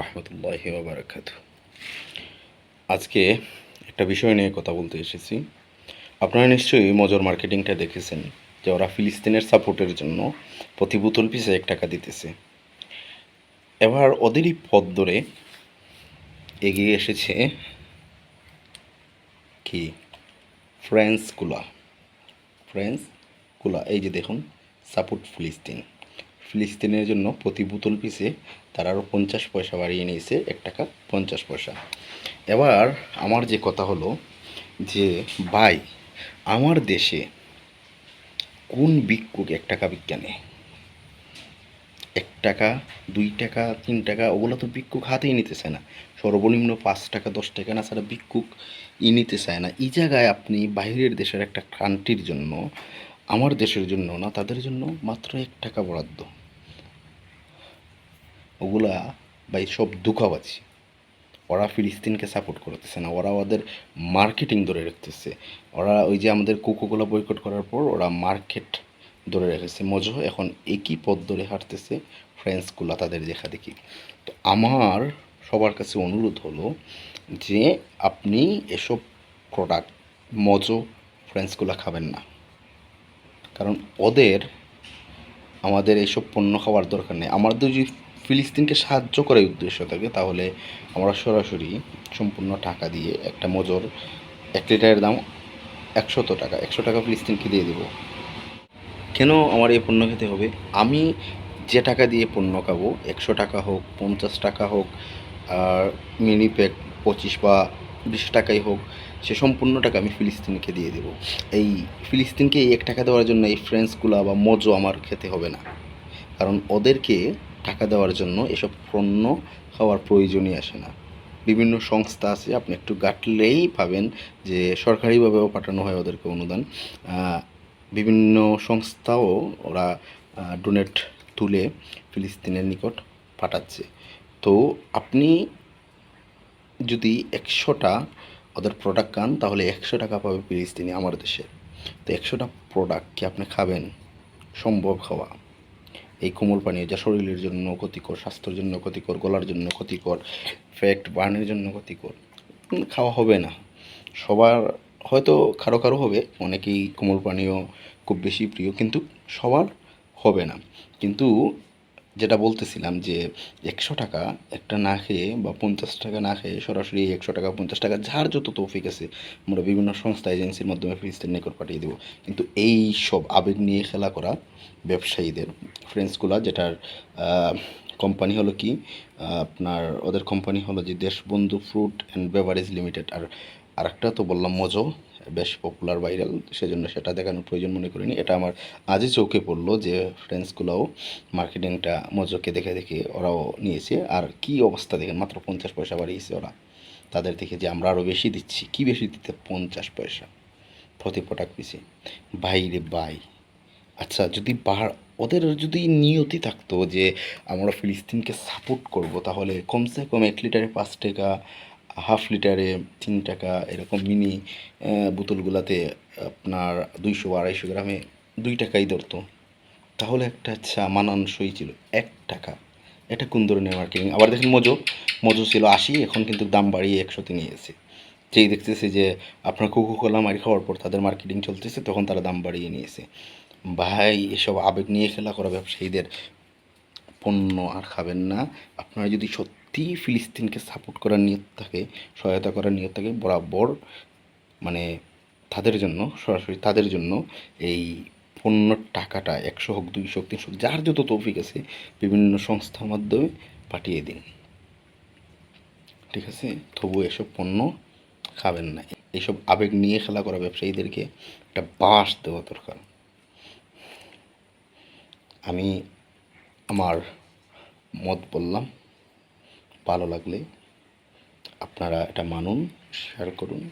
রহমতুল্লাহি বারাকাত আজকে একটা বিষয় নিয়ে কথা বলতে এসেছি। আপনারা নিশ্চয়ই মজর মার্কেটিংটা দেখেছেন যে ওরা ফিলিস্তিনের সাপোর্টের জন্য প্রতি বোতল পিছে এক টাকা দিতেছে। এবার ওদেরই পথ ধরে এগিয়ে এসেছে কি? ফ্রেন্স কুলা। ফ্রেন্স কুলা। এই যে দেখুন, সাপোর্ট ফিলিস্তিন। ফিলিস্তিনের জন্য প্রতি বোতল পিছে তারা আরও পঞ্চাশ পয়সা বাড়িয়ে নিয়েছে, এক টাকা পঞ্চাশ পয়সা। এবার আমার যে কথা হলো যে, ভাই, আমার দেশে কোন ভিক্ষুক এক টাকা বিজ্ঞানে এক টাকা, দুই টাকা, তিন টাকা, ওগুলো তো ভিক্ষুক হাতেই নিতে চায় না। সর্বনিম্ন পাঁচ টাকা, দশ টাকা না ছাড়া ভিক্ষুক ই নিতে চায় না। এই জায়গায় আপনি বাইরের দেশের একটা কান্ট্রির জন্য, আমার দেশের জন্য না, তাদের জন্য মাত্র এক টাকা বরাদ্দ। ওগুলা ভাই সব দুঃখাবাজি ওরা ফিলিস্তিনকে সাপোর্ট করতেছে না, ওরা ওদের মার্কেটিং ধরে রাখতেছে। ওরা ওই যে আমাদের কোকোকোলা বয়কট করার পর ওরা মার্কেট ধরে রেখেছে। মজো, এখন একই পথ ধরে হাঁটতেছে ফ্রেন্ডসগুলো তাদের দেখা দেখি। তো আমার সবার কাছে অনুরোধ হলো যে আপনি এসব প্রোডাক্ট মজো ফ্রেন্ডসগুলো খাবেন না। কারণ ওদের, আমাদের এইসব পণ্য খাওয়ার দরকার নেই। আমাদের যদি ফিলিস্তিনকে সাহায্য করার উদ্দেশ্য থাকে, তাহলে আমরা সরাসরি সম্পূর্ণ টাকা দিয়ে একটা মজর এক লিটারের দাম একশত টাকা একশো টাকা ফিলিস্তিনকে দিয়ে দেবো। কেন আমার এই পণ্য খেতে হবে? আমি যে টাকা দিয়ে পণ্য খাব, একশো টাকা হোক, পঞ্চাশ টাকা হোক, আর মিনি প্যাক পঁচিশ বা বিশ টাকাই হোক, সে সম্পূর্ণ টাকা আমি ফিলিস্তিনকে দিয়ে দেবো। এই ফিলিস্তিনকে এই এক টাকা দেওয়ার জন্য এই ফ্রেন্ডসগুলো বা মজো আমার খেতে হবে না। কারণ ওদেরকে টাকা দেওয়ার জন্য এসব পণ্য খাওয়ার প্রয়োজনই আসে না। বিভিন্ন সংস্থা আছে, আপনি একটু গাটলেই পাবেন যে সরকারিভাবেও পাঠানো হয় ওদেরকে অনুদান। বিভিন্ন সংস্থাও ওরা ডোনেট তুলে ফিলিস্তিনের নিকট পাঠাচ্ছে। তো আপনি যদি একশোটা ওদের প্রোডাক্ট খান, তাহলে একশো টাকা পাবে ফিলিস্তিনি আমার দেশে। তো একশোটা প্রোডাক্ট কি আপনি খাবেন? সম্ভব খাওয়া এই কোমল পানীয় যা শরীরের জন্য ক্ষতিকর, স্বাস্থ্যের জন্য ক্ষতিকর, গলার জন্য ক্ষতিকর ফ্যাট বার্নের জন্য ক্ষতিকর খাওয়া হবে না। সবার হয়তো কারও কারও হবে, অনেকেই কোমল পানীয় খুব বেশি প্রিয়, কিন্তু সবার হবে না। কিন্তু যেটা বলতেছিলাম যে একশো টাকা একটা না খেয়ে বা পঞ্চাশ টাকা না খেয়ে সরাসরি একশো টাকা, পঞ্চাশ টাকা যার যত তৌফিক আছে, আমরা বিভিন্ন সংস্থা, এজেন্সির মাধ্যমে ফিরিস্তের নিকট পাঠিয়ে দেবো। কিন্তু এই সব আবেগ নিয়ে খেলা করা ব্যবসায়ীদের ফ্রেন্ডসগুলো যেটার কোম্পানি হলো কি? আপনার, ওদের কোম্পানি হলো যে Deshbandhu fruit and beverage limited আর আরেকটা তো বললাম মজো বেশ পপুলার ভাইরাল সেজন্য সেটা দেখানোর প্রয়োজন মনে করিনি। এটা আমার আজই চোখে পড়ল যে ফ্রেন্ডসগুলোও মার্কেটিংটা মজোকে দেখে দেখে ওরাও নিয়েছে। আর কি অবস্থা দেখেন, মাত্র পঞ্চাশ পয়সা বাড়িয়েছে ওরা। তাদের দেখে যে আমরা আরও বেশি দিচ্ছি, কি বেশি দিতে পঞ্চাশ পয়সা প্রতি প্রোডাক্ট পিছে বাইরে বাই আচ্ছা যদি পাহাড় ওদের যদি নিয়তি থাকতো যে আমরা ফিলিস্তিনকে সাপোর্ট করব, তাহলে কমসে কম এক লিটারে পাঁচ টাকা হাফ লিটারে তিন টাকা এরকম মিনি বোতলগুলাতে আপনার দুইশো আড়াইশো গ্রামে দুই টাকাই ধরতো। তাহলে একটা আচ্ছা মানানসই ছিল, এক টাকা। এটা কোন ধরনের মার্কেটিং আবার দেখেন মজো মজো ছিল আশি, এখন কিন্তু দাম বাড়িয়ে একশোতে নিয়ে এসে যেই দেখতেছে যে আপনার কোকো কোলা মারি খাওয়ার পর তাদের মার্কেটিং চলতেছে, তখন তারা দাম বাড়িয়ে নিয়েছে। ভাই, এসব আবেগ নিয়ে খেলা করা ব্যবসায়ীদের পণ্য আর খাবেন না। আপনারা যদি সত্যি ফিলিস্তিনকে সাপোর্ট করার নিয়ত থাকে, সহায়তা করার নিয়ত থাকে, বরাবর মানে তাদের জন্য, সরাসরি তাদের জন্য এই পণ্যর টাকাটা একশো হোক, দুইশো হোক, তিনশো যার যত তৌফিক আছে বিভিন্ন সংস্থার মাধ্যমে পাঠিয়ে দিন। ঠিক আছে? তবু এসব পণ্য খাবেন না। এইসব আবেগ নিয়ে খেলা করা ব্যবসায়ীদেরকে একটা বাস দেওয়া দরকার। আমি আমার মত বললাম। ভালো লাগলে আপনারা এটা মানুন শেয়ার করুন।